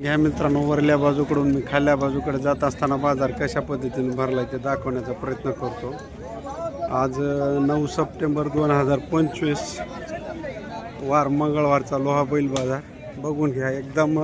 घ्या मित्रांनो वरल्या बाजूकडून मी खाल्ल्या बाजूकडे जात असताना बाजार कशा पद्धतीने भरलाय ते दाखवण्याचा प्रयत्न करतो. आज नऊ सप्टेंबर दोन हजार पंचवीस वार मंगळवारचा लोहा बैल बाजार. बघून घ्या एकदम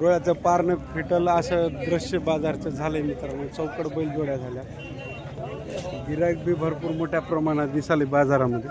डोळ्याचं पारणं फिटल असं दृश्य बाजारचं झालं आहे मित्रांनो. चौकड बैल जोड्या झाल्या. गिराईक बी भरपूर मोठ्या प्रमाणात दिसाले बाजारामध्ये.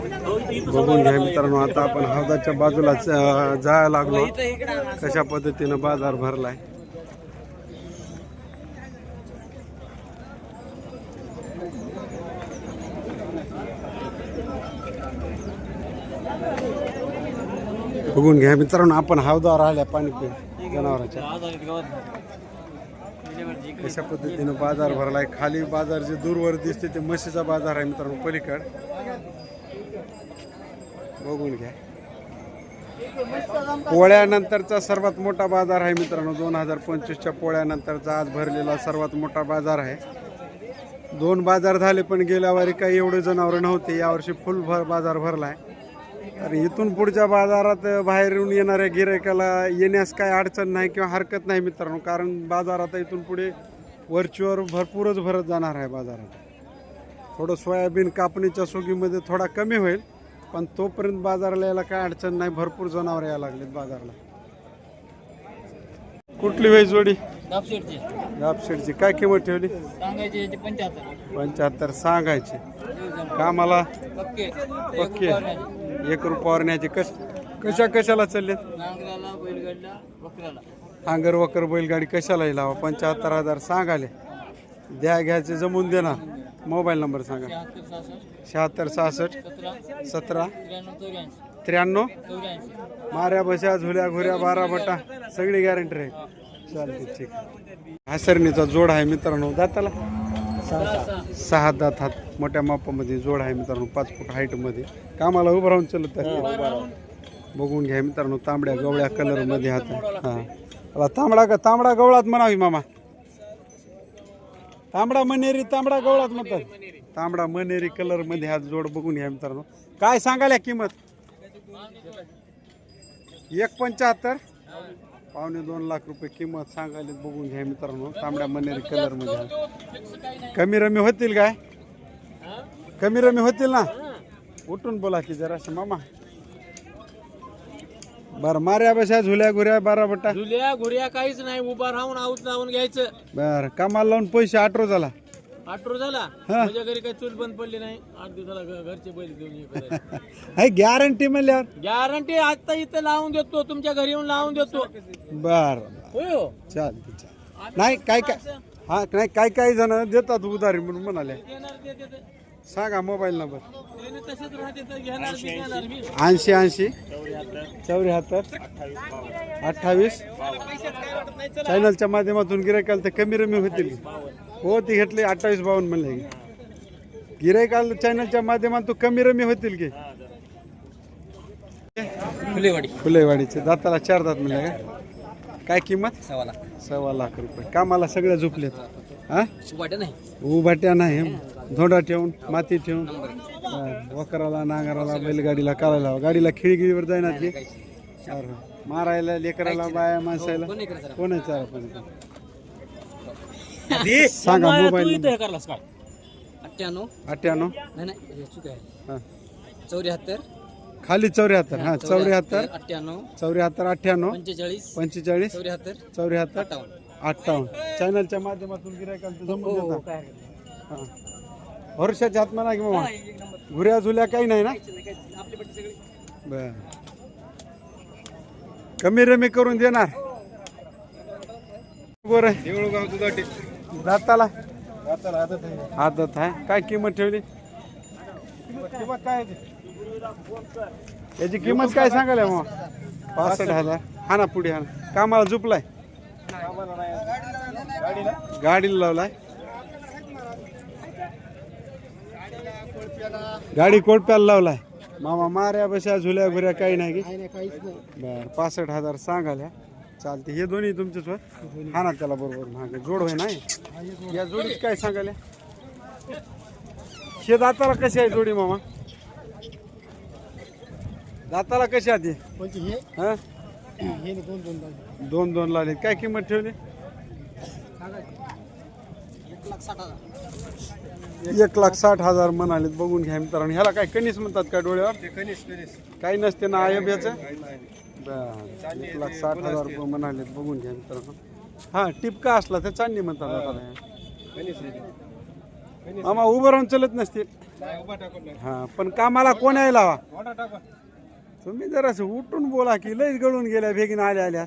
बघून घ्या मित्रांनो आता आपण हौदाच्या बाजूलाच जायला लागलो. कशा पद्धतीनं बाजार भरलाय? बघून घ्या मित्रांनो आपण हौदावर आल्या पाणी जनावरांच्या. कशा पद्धतीनं बाजार भरलाय? खाली बाजार जे दूरवर दिसते ते म्हशीचा बाजार आहे मित्रांनो पलीकड. बघून घ्या. पोळ्यानंतरचा सर्वात मोठा बाजार आहे मित्रांनो दोन हजार पंचवीसच्या पोळ्यानंतरचा आज भरलेला सर्वात मोठा बाजार आहे. दोन बाजार झाले पण गेल्या वारी काही एवढे जनावरं नव्हते. यावर्षी फुल भर बाजार भरलाय. आणि इथून पुढच्या बाजारात बाहेरून येणाऱ्या गिरायकाला येण्यास काय अडचण नाही किंवा हरकत नाही मित्रांनो कारण बाजार आता इथून पुढे वरचीवर भरपूरच भरत जाणार आहे बाजारात. थोडं सोयाबीन कापणीच्या सुगीमध्ये थोडा कमी होईल. पण तोपर्यंत बाजाराला यायला काय अडचण नाही भरपूर जनावर यायला लागलेत बाजारला. कुठली वेळ जोडी दापशेटचे काय किंमत ठेवली? सांगायचे पंच्याहत्तर. पंच्याहत्तर सांगायची. कामाला? पक्के. पक्के. एक रुपयावरण्याचे कश कशा कशाला बकऱ्याला हांगर वकर बैलगाडी कशाला लावा. पंच्याहत्तर हजार सांगाले. द्या घ्यायचे जमून देणार. मोबाईल नंबर सांगा. शहात्तर सहासष्ट सतरा त्र्याण्णव माऱ्या बशा झुल्या घुऱ्या बारा बटा सगळी गॅरंटी राहील चालते ठीक हासरणीचा जोड आहे मित्रांनो. दाताला? सहा दात हात. मोठ्या मापामध्ये जोड आहे मित्रांनो पाच फूट हाईटमध्ये कामाला उभं राहून चालत आहे. बघून घ्या मित्रांनो तांबड्या गवळ्या कलरमध्ये हात हां. तांबडा का तांबडा गवळात म्हणावी मामा? तांबडा मनेरी तांबडा गवळात म्हणतात. तांबडा मनेरी कलरमध्ये हा जोड बघून घ्या मित्रांनो. काय सांगायला किंमत? एक पंच्याहत्तर. पावणे दोन लाख रुपये किंमत सांगायला बघून घ्या मित्रांनो तांबड्या मनेरी कलरमध्ये कमी रमी होतील काय? कमी रमी होतील ना? उठून बोला की जरासं मामा. बरं माऱ्या बशा झुल्या घुऱ्या बारा बटा झुल्या घुऱ्या काहीच नाही उभा राहून आऊत लावून घ्यायचं. बर कामाला लावून पैसे आठरो झाला. आठरो झाला? माझ्या घरी काही चूल बंद पडली नाही. आठ दिवसाला घ- घरचे बैल घेऊन हाय गॅरंटी म्हणल्यावर. गॅरंटी आता इथं लावून देतो तुमच्या घरी येऊन लावून देतो. बर होय हो. चालते नाही काय काय? हा नाही काय काही जण देतात उधारी म्हणून म्हणाले. देणार ते. सांगा मोबाईल नंबर. ऐंशी ऐंशी. चौऱ्याहत्तर. अठ्ठावीस. चॅनलच्या माध्यमातून गिरायकाला तर कमी रमी होतील. हो ती घेतली अठ्ठावीस बावन्न म्हणले. गिरायकाला चॅनलच्या माध्यमातून कमी रमी होतील की? फुलेवाडी. फुलेवाडीचे दाताला चार दात म्हणले का? काय किंमत? सव्वा लाख. सव्वा लाख रुपये. कामाला सगळ्या झोपलेत. हा? वाट्या नाही. उभाट्या नाही. धोंडा ठेवून माती ठेवून. वकराला नांगराला बैलगाडीला काढायला गाडीला खिळगिरीवर जाईनात की बरं. मारायला लेकराला बाया माणसाला. कोणाचा आपण सांगा मोबाईल अठ्ठ्याण्णव. अठ्ठ्याण्णव. चौऱ्याहत्तर. खाली चौऱ्याहत्तर हा चौऱ्याहत्तर अठ्ठ्याण्णव. चौऱ्याहत्तर अठ्ठ्याण्णव. पंचेचाळीस. पंचेचाळीस. चौऱ्याहत्तर. चौऱ्याहत्तर. अठ्ठावन्न. चॅनलच्या माध्यमातून गिरायकाला जमून हा. वर्षाच्या हात म्हणा की मामा घुऱ्या झुल्या काही नाही ना? बर. कमी रमी करून देणार. बरं. दाताला? आदत आहे. काय किंमत ठेवली? किंमत काय आहे? ती? याची किंमत काय सांगायला मग? पासष्ट हजार. हा ना पुढे हा ना. कामाला झुपलाय? गाडीला लावलाय? गाडी कोळप्याला लावलाय? मामा माऱ्या बशा झुल्या घुऱ्या काही नाही की? बर पासष्ट हजार सांगाल्या. चालते हे दोन्ही तुमचेच होय? हा ना त्याला बरोबर मागे. जोड होय नाही या जोडीत काय सांगाल्या? हे दाताला कशी आहे जोडी मामा? दाताला कशी हा? दोन दोन लावले. काय किंमत ठेवली? एक लाख साठ हजार म्हणाले बघून घ्या मित्रांनो. ह्याला काय कणीस म्हणतात का डोळ्यावर? काही नसते ना आयब याचं बरं. एक लाख साठ हजार रुपये म्हणाले बघून घ्या मित्रांनो. हा टिपका असला तर चांदी म्हणतात आम्हा उभं राहून चलत नसतील. हा पण कामाला कोण यायला हवा तुम्ही जरासं उठून बोला की लईच गळून गेल्या भेगीन आल्या आल्या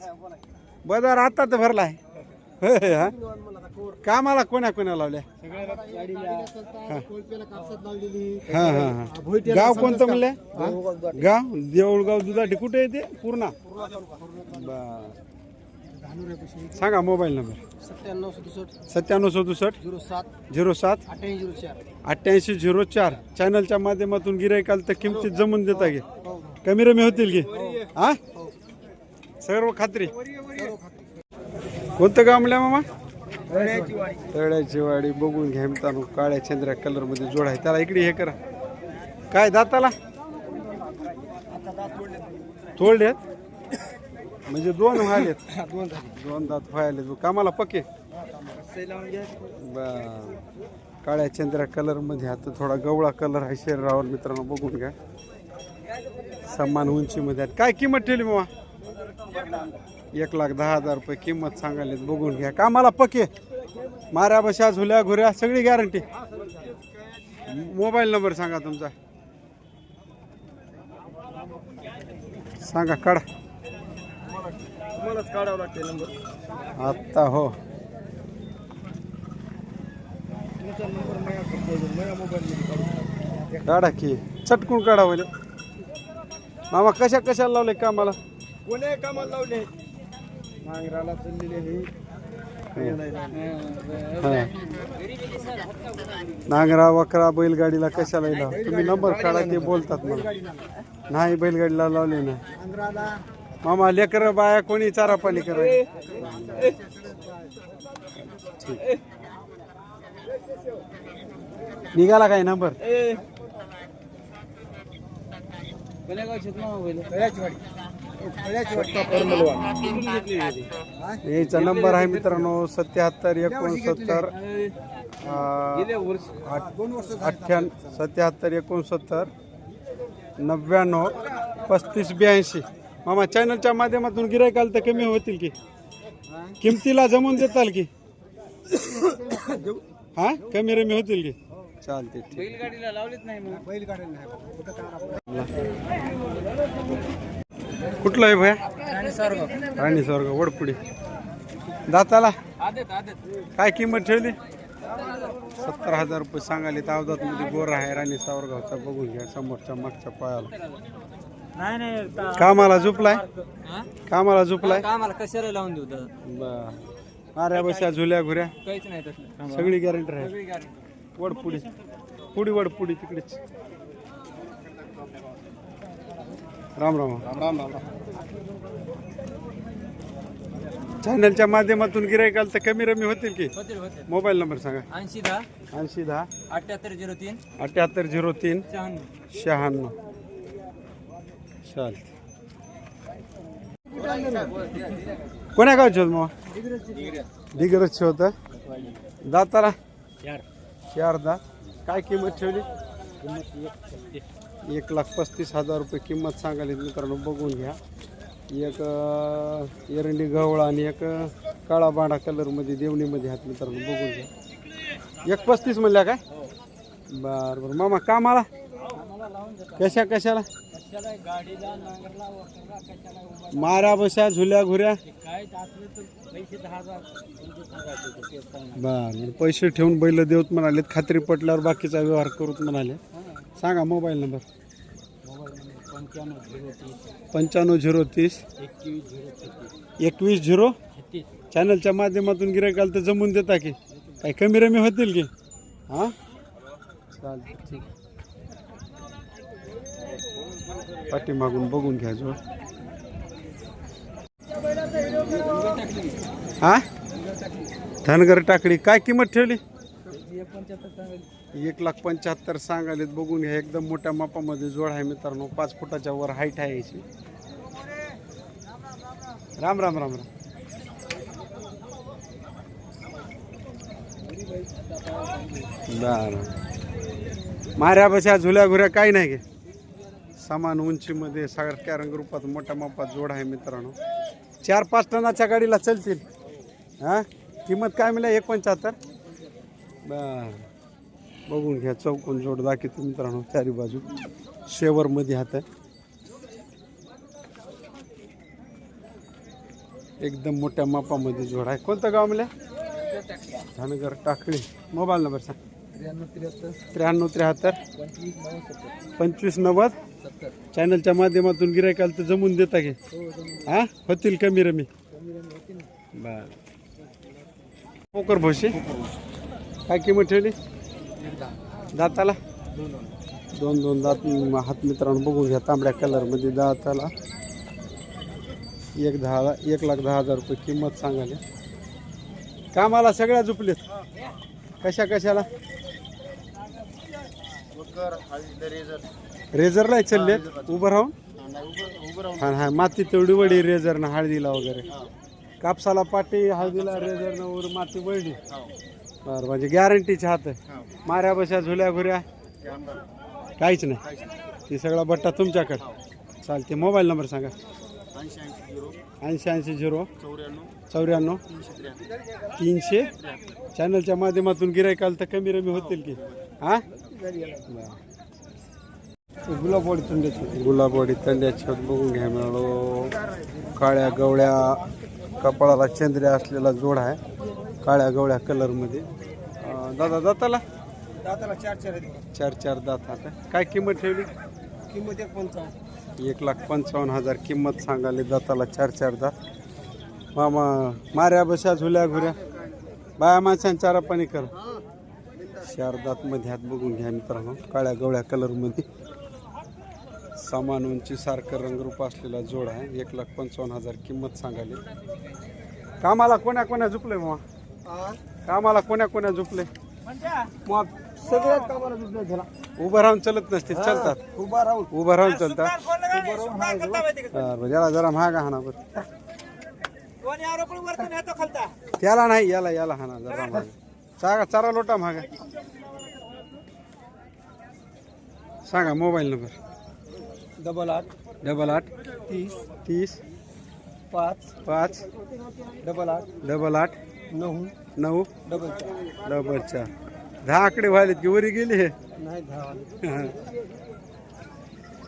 बाजार आता तर भरलाय. होय, हा? कामाला कोण्या कोण्या लावल्या? हा. हा हा गाव कोणतं म्हणले गाव? देऊळगाव दुधाटी. कुठे येते पूर्णा? बर. सांगा मोबाईल नंबर. सत्त्याण्णव सदुसष्ट. सत्त्याण्णव सदुसष्ट झिरो सात. झिरो सात अठ्ठ्याऐंशी झिरो चार. अठ्ठ्याऐंशी झिरो चार चॅनलच्या माध्यमातून गिरायकाल तर किमतीत जमून देता गे कमी रमी होतील की? हा? सर्व खात्री. कोणतं गाव म्हणल्या मामा? तळ्याची वाडी. बघून घ्या मित्रांनो काळ्या चंद्र्या कलरमध्ये जोड आहे. त्याला इकडे हे करा. काय दाताला? तोडलेत म्हणजे दोन व्हायलेत. दोन दात व्हायलेत. कामाला पक्के? काळ्या चंद्र्या कलरमध्ये आता थोडा गवळा कलर आहे शरीरावर मित्रांनो बघून घ्या. समान उंचीमध्ये आहेत. काय किंमत ठेवली मग एक लाख दहा हजार रुपये किंमत सांगायला बघून घ्या. कामाला पके. माऱ्या बशा झुल्या घुऱ्या सगळी गॅरंटी मोबाईल नंबर सांगा तुमचा. सांगा काढा. काढावं लागते नंबर आत्ता हो. काढा की. चटकून काढा मामा कशा कशाला लावले कामाला? कोणी कामाला लावले? चाललेले हे. हा. नांगरा वकरा बैलगाडीला कशाला लाव तुम्ही नंबर काढा ते बोलतात मला. नाही. बैलगाडीला लावले ना मामा लेकर बाया कोणी चारा पाणी करा निघाला काय नंबर याचा नंबर आहे मित्रांनो सत्याहत्तर एकोणसत्तर अठ्ठ्याण्णव सत्याहत्तर एकोणसत्तर नव्याण्णव पस्तीस ब्याऐंशी. मामा चॅनलच्या माध्यमातून गिरायकाल तर कमी होतील की? किमतीला जमून देताल की? हा? कमी रमी होतील की? चालते ठीक. बैलगाडीला लावलीच नाही मग. बैलगाडी नाही. कुठलं आहे भया? राणी स्वर्ग वडपुडी. दाताला? काय किंमत ठेवली? सत्तर हजार रुपये सांगाले तावदात मध्ये गोरा आहे राणी सावरगावचा. बघून घ्या समोरच्या मागच्या पायाला. नाही नाही कामाला झुपलाय? कामाला झुपलाय? आम्हाला कशाला लावून देऊ माऱ्या बशा झुल्या घुऱ्या. काहीच नाही तसलं. सगळी गॅरंटी आहे सगळी गाडी वड पुढे पुढी वड पुढे तिकडेच राम राम राम राम. चॅनलच्या माध्यमातून गिरायकाल तर कमी रमी होतील की? होतील होतील. मोबाईल नंबर सांगा. ऐंशी दहा. ऐंशी दहा. अठ्याहत्तर झिरो तीन. अठ्याहत्तर झिरो तीन. शहाण्णव. शहाण्णव. चाल कोण्या गावचे होत मग डिगरजचे होतं. दाताला? चार. दात काय किंमत ठेवली? एक लाख पस्तीस हजार रुपये किंमत सांगायला मित्रांनो बघून घ्या. एक एरंडी गवळा आणि एक काळा बांडा कलरमध्ये देवणीमध्ये आहेत मित्रांनो बघून घ्या. एक पस्तीस म्हणल्या काय? बरं बरं. मामा कामाला? कशा कशाला? मारा बशा झुल्या घुऱ्या. बर पैसे ठेवून बैल देऊत म्हणालेत खात्री पटल्यावर बाकीचा व्यवहार करूत म्हणाले. सांगा मोबाईल नंबर. मोबाईल नंबर पंच्याण्णव झिरो तीस पंच्याण्णव झिरो तीस एकवीस झिरो छत्तीस. एकवीस झिरो? छत्तीस. चॅनलच्या माध्यमातून गिरायकाला तर जमून देता की? काही कमी रमी होतील की? हां? चालतं ठीक पाठीमागून बघून घ्या जो हा? धनगर टाकडी काय किंमत ठेवली? एक लाख पंच्याहत्तर सांगालेत बघून घ्या एकदम मोठ्या मापामध्ये जोड आहे मित्रांनो. पाच फुटाच्या वर हाईट आहे याची. राम राम राम राम. बर. माऱ्या बशा झुल्या घुऱ्या काही नाही गे. समान उंचीमध्ये सारख्या रंगरूपात मोठ्या मापात जोड आहे मित्रांनो. चार पाच टनाच्या गाडीला चलतील. हां? किंमत काय मिळाली? एक पंच्याहत्तर? बरं. बघून घ्या चौकोन जोड दाखवतो मित्रांनो चारी बाजू. शेवरमध्ये हात आहे. एकदम मोठ्या मापामध्ये जोड आहे. कोणतं गाव म्हणलं? धनगर टाकळी. मोबाईल नंबर सांग. त्र्याण्णव त्र्याहत्तर. पंचवीस नव्वद. चॅनलच्या माध्यमातून गिरायकाला तर जमून देता घे हां? हा होतील कमी रमी. बर. पोकर भोशी. काय किंमत ठेवली? दाताला? दोन दोन दात हात मित्रांनो बघून घ्या तांबड्या कलरमध्ये दाताला. एक दहा एक लाख दहा हजार रुपये किंमत सांगाले कामाला सगळ्या झुपलेत. कशा कशाला? रेझरला चालले उभं राहून? हा हा माती तेवढी वडी रेझरनं हळदीला वगैरे. कापसाला पाटी हळदीला रेझरनं वर माती वळली. बरं म्हणजे गॅरंटीचे हात आहे. माऱ्या बशा झुल्या घुऱ्या. काहीच नाही. ते सगळा बट्टा तुमच्याकडे. चालते मोबाईल नंबर सांगा. ऐंशी ऐंशी झिरो. चौऱ्याण्णव. तीनशे. चॅनलच्या माध्यमातून गिरायकाल तर कमी रमी होतील की? हा? गुलाबवाडी तंड्याची गुलाबवाडी तंड्याची होत बघून घ्या मिळालो. काळ्या गवळ्या कपाळाला चंद्र्या असलेला जोड आहे. काळ्या गवळ्या कलरमध्ये अं, दादा दाताला? दाताला चार चार आहेत. चार चार दात काय किंमत ठेवली? किंमत एक पंचावन्न. एक लाख पंचावन्न हजार किंमत सांगाले दाताला चार चार दात. मामा माऱ्या बशा झुल्या घुऱ्या. बाया माणसांनी चारा पाणी कर. चार दात मध्ये हात बघून घ्या मित्रांनो काळ्या गवळ्या कलरमध्ये सामान उंची सारखं रंगरूप असलेला जोड आहे. एक लाख पंचावन्न हजार किंमत सांगाले कामाला कोण्या कोण्या झुपले मामा? कामाला कोण्या कोण्या झुपले मग सगळ्यात कामाला दुसऱ्या झाला उभं राहून चलत नसते चालतात. उभा राहून. उभं राहून चालतात. बरं जरा जरा महाग हाना बरं. त्याला नाही याला याला हाना जरा महाग चारा चारा लोटा महाग. सांगा मोबाईल नंबर. डबल आठ डबल आठ. तीस तीस. पाच पाच. डबल आठ डबल आठ. नऊ नऊ? डबल चार डबल चार दहा आकडे व्हायलेत की वरी गेले? हे नाही दहा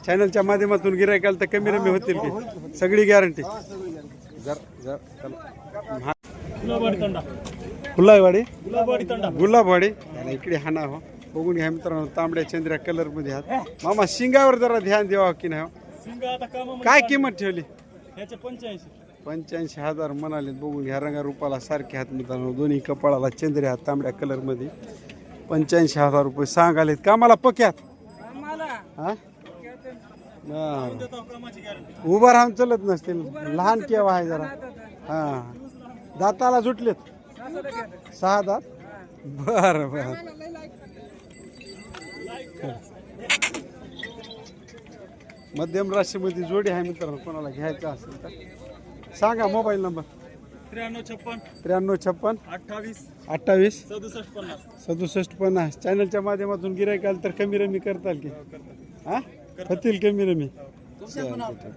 चॅनलच्या माध्यमातून गिरायकाल तर कमी रमी होतील की? सगळी गॅरंटी जर जर चला. गुलाबाडी तंडा. फुलाईवाडी गुलाबाडी तंडा. गुलाबवाडी याला इकडे हाना हो. बघून घ्या मित्रांनो तांबड्या चंद्र्या कलरमध्ये आहात. मामा शिंगावर जरा ध्यान द्यावा की नाही हो? सिंग आता कामा काय किंमत ठेवली? ह्याचे पंच्याऐंशी. पंच्याऐंशी हजार म्हणाले बघून घ्या रंगा रूपाला सारखे हात मित्रांनो दोन्ही कपाळाला चंद्रे हात तांबड्या कलरमध्ये पंच्याऐंशी हजार रुपये सांगालेत. कामाला पक्यात हा? उभं राहून चलत नसतील. लहान केव्हा आहे जरा. हा. दाताला जुटलेत. सहा दात? बर बर. मध्यम राशीमध्ये जोडी आहे मित्रांनो. कोणाला घ्यायचं असेल तर. सांगा मोबाईल नंबर. त्र्याण्णव छप्पन. त्र्याण्णव छप्पन. अठ्ठावीस. अठ्ठावीस. सदुसष्ट पन्नास. सदुसष्ट पन्नास. चॅनलच्या माध्यमातून गिरायकाल तर कमी रमी करताल की. हा? होतील कमी रमी. चालतंय.